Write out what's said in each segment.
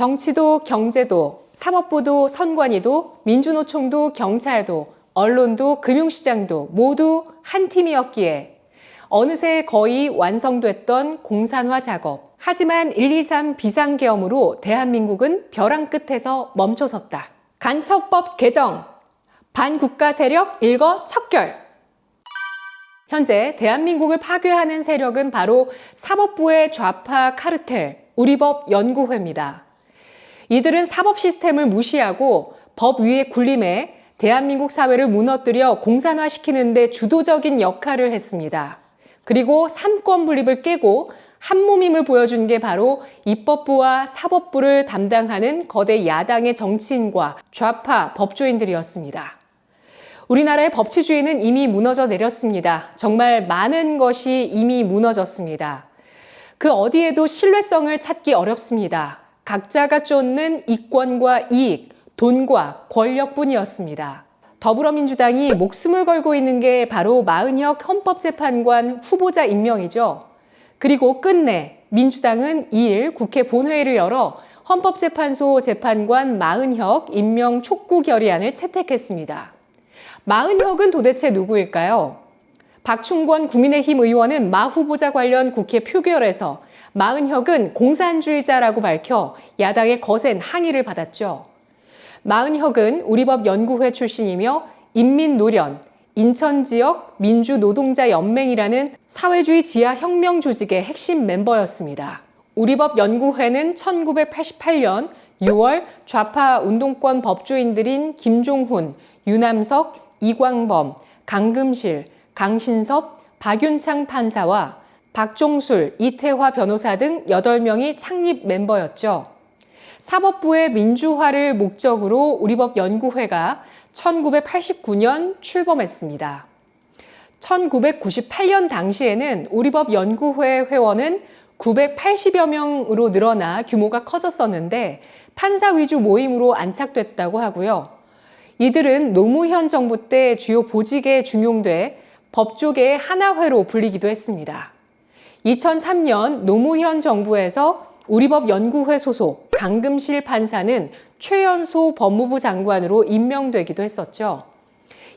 정치도 경제도 사법부도 선관위도 민주노총도 경찰도 언론도 금융시장도 모두 한 팀이었기에 어느새 거의 완성됐던 공산화 작업. 하지만 1, 2, 3 비상계엄으로 대한민국은 벼랑 끝에서 멈춰섰다. 간첩법 개정. 반국가 세력 일거 척결. 현재 대한민국을 파괴하는 세력은 바로 사법부의 좌파 카르텔, 우리법 연구회입니다. 이들은 사법 시스템을 무시하고 법 위의 군림에 대한민국 사회를 무너뜨려 공산화시키는데 주도적인 역할을 했습니다. 그리고 삼권 분립을 깨고 한 몸임을 보여준 게 바로 입법부와 사법부를 담당하는 거대 야당의 정치인과 좌파 법조인들이었습니다. 우리나라의 법치주의는 이미 무너져 내렸습니다. 정말 많은 것이 이미 무너졌습니다. 그 어디에도 신뢰성을 찾기 어렵습니다. 각자가 쫓는 이권과 이익, 돈과 권력뿐이었습니다. 더불어민주당이 목숨을 걸고 있는 게 바로 마은혁 헌법재판관 후보자 임명이죠. 그리고 끝내 민주당은 2일 국회 본회의를 열어 헌법재판소 재판관 마은혁 임명 촉구 결의안을 채택했습니다. 마은혁은 도대체 누구일까요? 박충권 국민의힘 의원은 마 후보자 관련 국회 표결에서 마은혁은 공산주의자라고 밝혀 야당의 거센 항의를 받았죠. 마은혁은 우리법 연구회 출신이며 인민노련, 인천지역 민주노동자연맹이라는 사회주의 지하 혁명 조직의 핵심 멤버였습니다. 우리법 연구회는 1988년 6월 좌파 운동권 법조인들인 김종훈, 유남석, 이광범, 강금실, 강신섭, 박윤창 판사와 박종술, 이태화 변호사 등 8명이 창립 멤버였죠. 사법부의 민주화를 목적으로 우리법 연구회가 1989년 출범했습니다. 1998년 당시에는 우리법 연구회 회원은 980여 명으로 늘어나 규모가 커졌었는데 판사 위주 모임으로 안착됐다고 하고요. 이들은 노무현 정부 때 주요 보직에 중용돼 법조계의 하나회로 불리기도 했습니다. 2003년 노무현 정부에서 우리법 연구회 소속 강금실 판사는 최연소 법무부 장관으로 임명되기도 했었죠.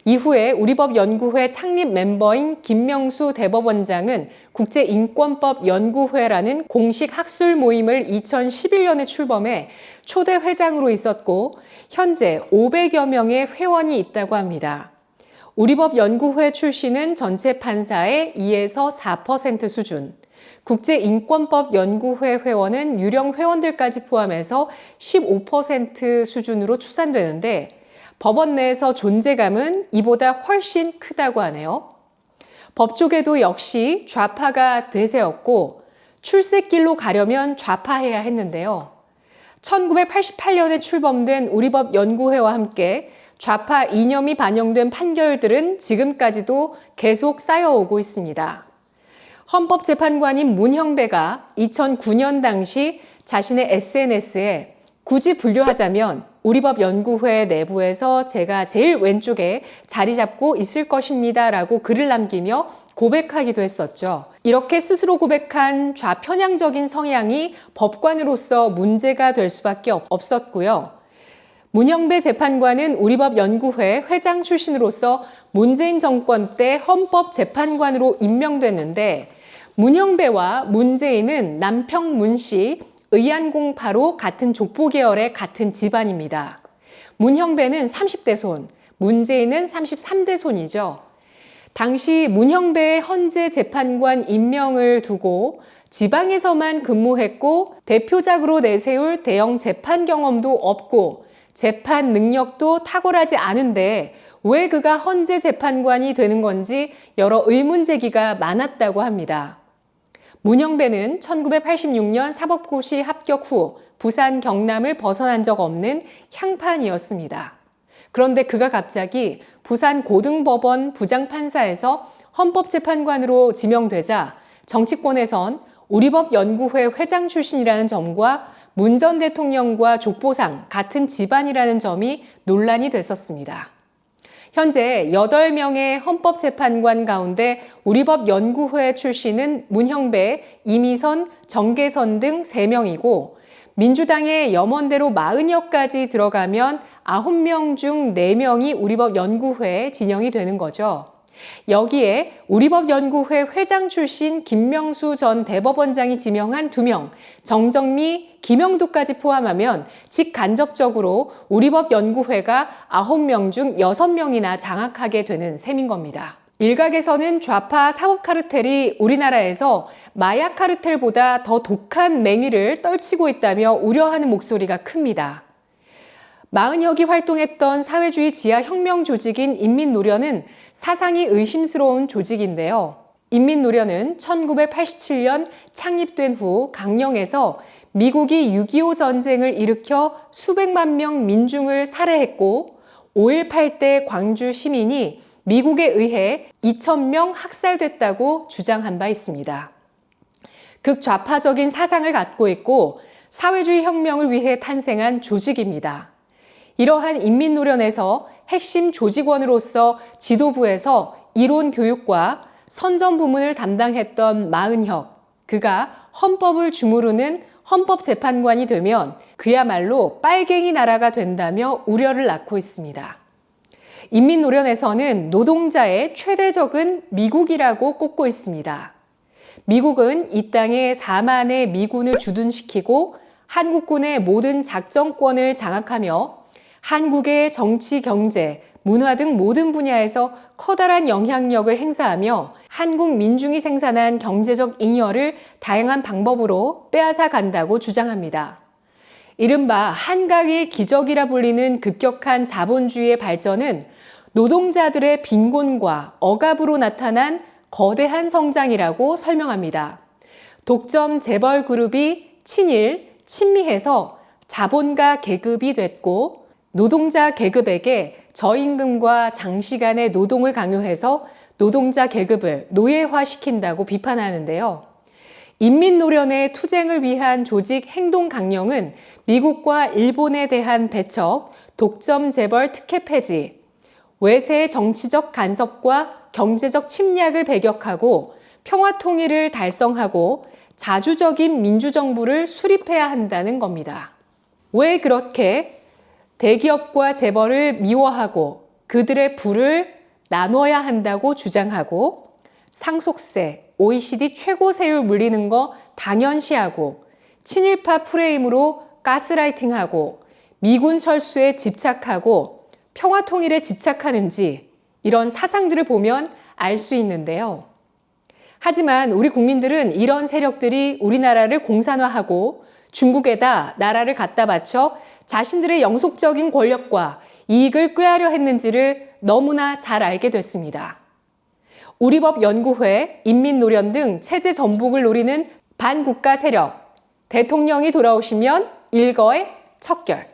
이후에 우리법 연구회 창립 멤버인 김명수 대법원장은 국제인권법 연구회라는 공식 학술 모임을 2011년에 출범해 초대 회장으로 있었고 현재 500여 명의 회원이 있다고 합니다. 우리법 연구회 출신은 전체 판사의 2에서 4% 수준. 국제인권법 연구회 회원은 유령 회원들까지 포함해서 15% 수준으로 추산되는데 법원 내에서 존재감은 이보다 훨씬 크다고 하네요. 법조계도 역시 좌파가 대세였고 출세길로 가려면 좌파해야 했는데요. 1988년에 출범된 우리법 연구회와 함께 좌파 이념이 반영된 판결들은 지금까지도 계속 쌓여오고 있습니다. 헌법재판관인 문형배가 2009년 당시 자신의 SNS에 굳이 분류하자면 우리법 연구회 내부에서 제가 제일 왼쪽에 자리 잡고 있을 것입니다. 라고 글을 남기며 고백하기도 했었죠. 이렇게 스스로 고백한 좌편향적인 성향이 법관으로서 문제가 될 수밖에 없었고요. 문형배 재판관은 우리법 연구회 회장 출신으로서 문재인 정권 때 헌법재판관으로 임명됐는데 문형배와 문재인은 남평 문씨 의안공 파로 같은 족보 계열의 같은 집안입니다. 문형배는 30대 손, 문재인은 33대 손이죠. 당시 문형배의 헌재 재판관 임명을 두고 지방에서만 근무했고 대표작으로 내세울 대형 재판 경험도 없고 재판 능력도 탁월하지 않은데 왜 그가 헌재 재판관이 되는 건지 여러 의문 제기가 많았다고 합니다. 문영배는 1986년 사법고시 합격 후 부산 경남을 벗어난 적 없는 향판이었습니다. 그런데 그가 갑자기 부산 고등법원 부장판사에서 헌법재판관으로 지명되자 정치권에선 우리법 연구회 회장 출신이라는 점과 문 전 대통령과 족보상 같은 집안이라는 점이 논란이 됐었습니다. 현재 8명의 헌법재판관 가운데 우리법 연구회 출신은 문형배, 이미선, 정계선 등 3명이고 민주당의 염원대로 40여까지 들어가면 9명 중 4명이 우리법 연구회 진영이 되는 거죠. 여기에 우리법 연구회 회장 출신 김명수 전 대법원장이 지명한 2명, 정정미, 김영두까지 포함하면 직간접적으로 우리법 연구회가 9명 중 6명이나 장악하게 되는 셈인 겁니다. 일각에서는 좌파 사법 카르텔이 우리나라에서 마약 카르텔보다 더 독한 맹위를 떨치고 있다며 우려하는 목소리가 큽니다. 마흔혁이 활동했던 사회주의 지하 혁명 조직인 인민노련은 사상이 의심스러운 조직인데요. 인민노련은 1987년 창립된 후 강령에서 미국이 6.25 전쟁을 일으켜 수백만 명 민중을 살해했고 5.18 때 광주 시민이 미국에 의해 2,000명 학살됐다고 주장한 바 있습니다. 극좌파적인 사상을 갖고 있고 사회주의 혁명을 위해 탄생한 조직입니다. 이러한 인민노련에서 핵심 조직원으로서 지도부에서 이론 교육과 선전 부문을 담당했던 마은혁, 그가 헌법을 주무르는 헌법재판관이 되면 그야말로 빨갱이 나라가 된다며 우려를 낳고 있습니다. 인민노련에서는 노동자의 최대적은 미국이라고 꼽고 있습니다. 미국은 이 땅에 4만의 미군을 주둔시키고 한국군의 모든 작전권을 장악하며 한국의 정치, 경제, 문화 등 모든 분야에서 커다란 영향력을 행사하며 한국 민중이 생산한 경제적 잉여를 다양한 방법으로 빼앗아 간다고 주장합니다. 이른바 한강의 기적이라 불리는 급격한 자본주의의 발전은 노동자들의 빈곤과 억압으로 나타난 거대한 성장이라고 설명합니다. 독점 재벌 그룹이 친일, 친미해서 자본가 계급이 됐고 노동자 계급에게 저임금과 장시간의 노동을 강요해서 노동자 계급을 노예화시킨다고 비판하는데요. 인민노련의 투쟁을 위한 조직 행동 강령은 미국과 일본에 대한 배척, 독점 재벌 특혜 폐지, 외세의 정치적 간섭과 경제적 침략을 배격하고 평화 통일을 달성하고 자주적인 민주정부를 수립해야 한다는 겁니다. 왜 그렇게 대기업과 재벌을 미워하고 그들의 부를 나눠야 한다고 주장하고 상속세, OECD 최고 세율 물리는 거 당연시하고 친일파 프레임으로 가스라이팅하고 미군 철수에 집착하고 평화 통일에 집착하는지 이런 사상들을 보면 알 수 있는데요. 하지만 우리 국민들은 이런 세력들이 우리나라를 공산화하고 중국에다 나라를 갖다 바쳐 자신들의 영속적인 권력과 이익을 꾀하려 했는지를 너무나 잘 알게 됐습니다. 우리법 연구회, 인민노련 등 체제 전복을 노리는 반국가 세력, 대통령이 돌아오시면 일거에 척결.